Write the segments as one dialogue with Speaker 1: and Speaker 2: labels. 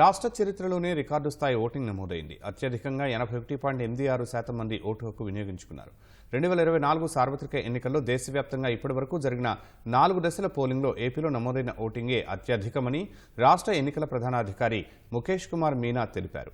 Speaker 1: రాష్ట్ర చరిత్రలోనే రికార్డు స్థాయి ఓటింగ్ నమోదైంది. అత్యధికంగా ఎనభై ఒకటి పాయింట్ ఎనిమిది ఆరు శాతం మంది ఓటు హక్కు వినియోగించుకున్నారు. రెండు వేల ఇరవై నాలుగు సార్వత్రిక ఎన్నికల్లో దేశవ్యాప్తంగా ఇప్పటివరకు జరిగిన నాలుగు దశల పోలింగ్లో ఏపీలో నమోదైన ఓటింగే అత్యధికమని రాష్ట్ర ఎన్నికల ప్రధానాధికారి ముఖేష్ కుమార్ మీనా తెలిపారు.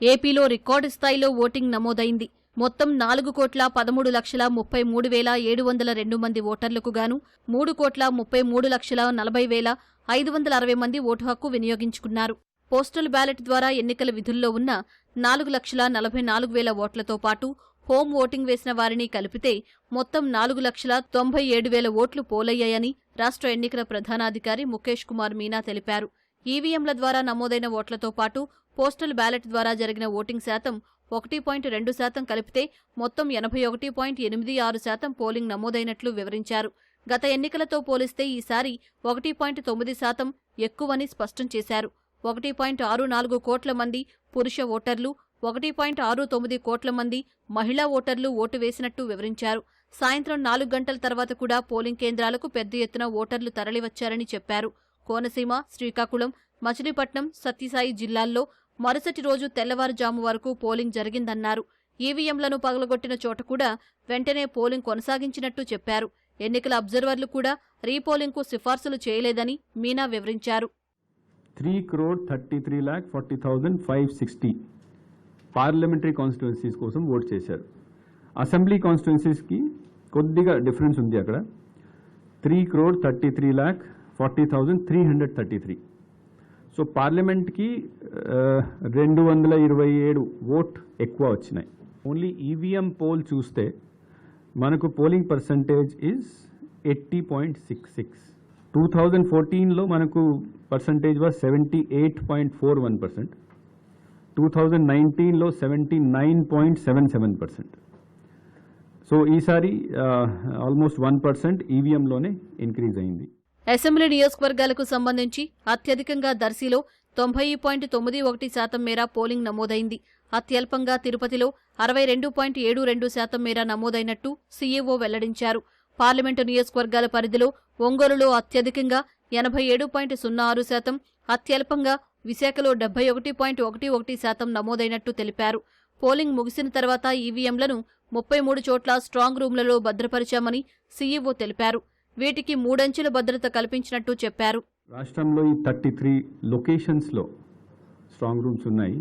Speaker 2: ఏపీలో రికార్డు స్థాయిలో ఓటింగ్ నమోదైంది. మొత్తం నాలుగు కోట్ల పదమూడు లక్షల ముప్పై మూడు వేల ఏడు వందల రెండు మంది ఓటర్లకు గాను మూడు కోట్ల ముప్పై మూడు లక్షల నలభై వేల ఐదు వందల అరవై మంది ఓటు హక్కు వినియోగించుకున్నారు. పోస్టల్ బ్యాలెట్ ద్వారా ఎన్నికల విధుల్లో ఉన్న నాలుగు లక్షల నలభై నాలుగు వేల ఓట్లతో పాటు హోం ఓటింగ్ వేసిన వారిని కలిపితే మొత్తం నాలుగు లక్షల తొంభై ఏడు వేల ఓట్లు పోలయ్యాయని రాష్ట్ర ఎన్నికల ప్రధానాధికారి ముఖేష్ కుమార్ మీనా తెలిపారు. ఈవీఎంల ద్వారా నమోదైన ఓట్లతో పాటు పోస్టల్ బ్యాలెట్ ద్వారా జరిగిన ఓటింగ్ శాతం ఒకటి పాయింట్ రెండు శాతం కలిపితే మొత్తం ఎనభై ఒకటి పాయింట్ ఎనిమిది ఆరు శాతం పోలింగ్ నమోదైనట్లు వివరించారు. గత ఎన్నికలతో పోలిస్తే ఈసారి ఒకటి పాయింట్ తొమ్మిది శాతం ఎక్కువని స్పష్టం చేశారు. ఒకటి పాయింట్ ఆరు నాలుగు కోట్ల మంది పురుష ఓటర్లు ఒకటి పాయింట్ ఆరు తొమ్మిది కోట్ల మంది మహిళా ఓటర్లు ఓటు వేసినట్టు వివరించారు. సాయంత్రం నాలుగు గంటల తర్వాత కూడా పోలింగ్ కేంద్రాలకు పెద్ద ఎత్తున ఓటర్లు తరలివచ్చారని చెప్పారు. కోనసీమ శ్రీకాకుళం మచిలీపట్నం సత్యసాయి జిల్లాల్లో మరుసటి రోజు తెల్లవారుజాము వరకు పోలింగ్ జరిగిందన్నారు. ఈవీఎంలను పగలగొట్టిన చోట కూడా వెంటనే పోలింగ్ కొనసాగించినట్టు చెప్పారు. ఎన్నికల అబ్జర్వర్లు కూడా రీపోలింగ్కు సిఫార్సులు చేయలేదని మీనా వివరించారు.
Speaker 3: Three crore thirty three lakh forty thousand five sixty parliamentary constituencies కోసం ఓట్ చేశారు. అసెంబ్లీ కాన్స్టిట్యున్సీస్కి కొద్దిగా డిఫరెన్స్ ఉంది అక్కడ. Three crore thirty three lakh forty thousand three hundred thirty three. So పార్లమెంట్కి రెండు వందల ఇరవై ఏడు ఓట్ ఎక్కువ వచ్చినాయి. ఓన్లీ ఈవీఎం పోల్ చూస్తే మనకు polling percentage is eighty point six six two thousand ఫోర్టీన్లో మనకు percentage was seventy eight point four one percent two thousand నైన్టీన్లో seventy nine point seven seven percent so ఈసారి ఆల్మోస్ట్ వన్ పర్సెంట్ ఈవీఎంలోనే increase అయింది.
Speaker 2: Assembly నియోజకవర్గాలకు సంబంధించి అత్యధికంగా దర్శిలో తొంభై పాయింట్ తొమ్మిది ఒకటి శాతం మేర పోలింగ్ నమోదైంది. అత్యల్పంగా తిరుపతిలో అరవై రెండు పాయింట్ ఏడు రెండు శాతం మేర నమోదైనట్టు సీఈఓ వెల్లడించారు. పార్లమెంటు నియోజకవర్గాల పరిధిలో ఒంగోలులో అత్యధికంగా ఎనభై ఏడు పాయింట్ సున్నా ఆరు శాతం అత్యల్పంగా విశాఖలో డెబ్బై ఒకటి పాయింట్ ఒకటి ఒకటి శాతం నమోదైనట్టు తెలిపారు. పోలింగ్ ముగిసిన తర్వాత ఈవీఎంలను ముప్పై మూడు చోట్ల స్ట్రాంగ్ రూమ్లలో భద్రపరిచామని సీఈఓ తెలిపారు. వీటికి మూడంచెల భద్రత కల్పించినట్టు చెప్పారు.
Speaker 3: రాష్ట్రంలో ఈ థర్టీ త్రీ లొకేషన్స్లో స్ట్రాంగ్ రూమ్స్ ఉన్నాయి.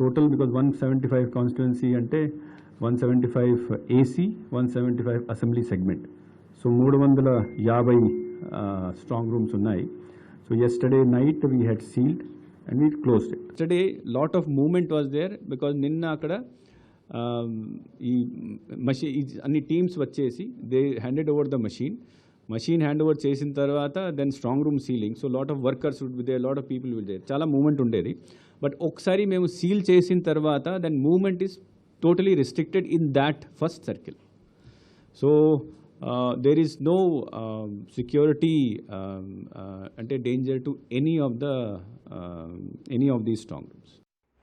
Speaker 3: Total because one seventy five constituency అంటే one seventy five AC one seventy five assembly segment. So మూడు వందల యాభై స్ట్రాంగ్ రూమ్స్ ఉన్నాయి. So yesterday night we had sealed and we closed
Speaker 4: yesterday lot of movement was there because నిన్న అక్కడ ఈ machine అన్ని teams వచ్చేసి they handed over the machine. Machine hand over చేసిన తర్వాత then strong room sealing. So lot of workers would be lot of people will there. చాలా moment ఉండేది. But ఒకసారి మేము సీల్ చేసిన తర్వాత then moment is totally restricted in that first circle. So there is no security అంటే danger to any of the any of these strong rooms.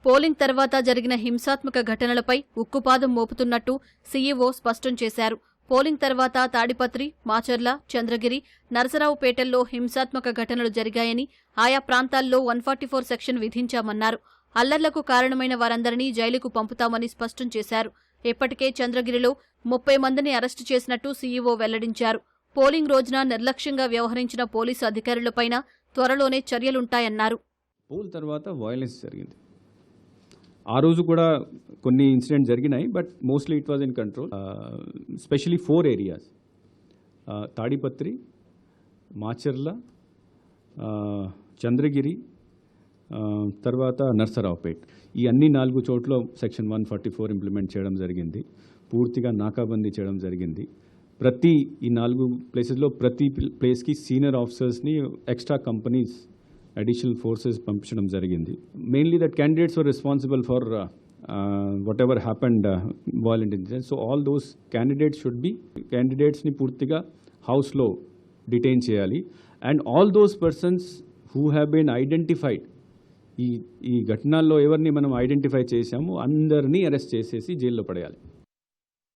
Speaker 2: Polling తర్వాత జరిగిన హింసాత్మక ఘటనలపై ఉక్కుపాదం మోపుతున్నట్టు సీఈఓ స్పష్టం చేశారు. పోలింగ్ తర్వాత తాడిపత్రి మాచర్ల చంద్రగిరి నరసరావుపేటల్లో హింసాత్మక ఘటనలు జరిగాయని ఆయా ప్రాంతాల్లో వన్ ఫార్టీ ఫోర్ సెక్షన్ విధించామన్నారు. అల్లర్లకు కారణమైన వారందరినీ జైలుకు పంపుతామని స్పష్టం చేశారు. ఇప్పటికే చంద్రగిరిలో ముప్పై మందిని అరెస్టు చేసినట్టు సీఈఓ వెల్లడించారు. పోలింగ్ రోజున నిర్లక్ష్యంగా వ్యవహరించిన పోలీసు అధికారులపైన త్వరలోనే చర్యలుంటాయన్నారు.
Speaker 4: పోల్ తర్వాత వయలెన్స్ జరిగింది. ఆ రోజు కూడా కొన్ని ఇన్సిడెంట్ జరిగినాయి but mostly it was in control. Specially four areas. Tadipatri Macherla Chandragiri తర్వాత నర్సరావుపేట్. ఈ అన్ని నాలుగు చోట్ల section one forty four implement చేయడం జరిగింది. పూర్తిగా నాకాబందీ చేయడం జరిగింది. ప్రతి ఈ నాలుగు ప్లేసెస్లో ప్రతి ప్లేస్కి సీనియర్ ఆఫీసర్స్ని ఎక్స్ట్రా కంపెనీస్ అడిషనల్ ఫోర్సెస్ పంపించడం జరిగింది. Mainly that candidates were responsible for whatever happened violent incident so all those candidates should be క్యాండిడేట్స్ని పూర్తిగా హౌస్లో డిటైన్ చేయాలి. And all those persons who have been identified ఈ ఈ ఘటనల్లో ఎవరిని మనం ఐడెంటిఫై చేశామో అందరినీ అరెస్ట్ చేసేసి జైల్లో పడేయాలి.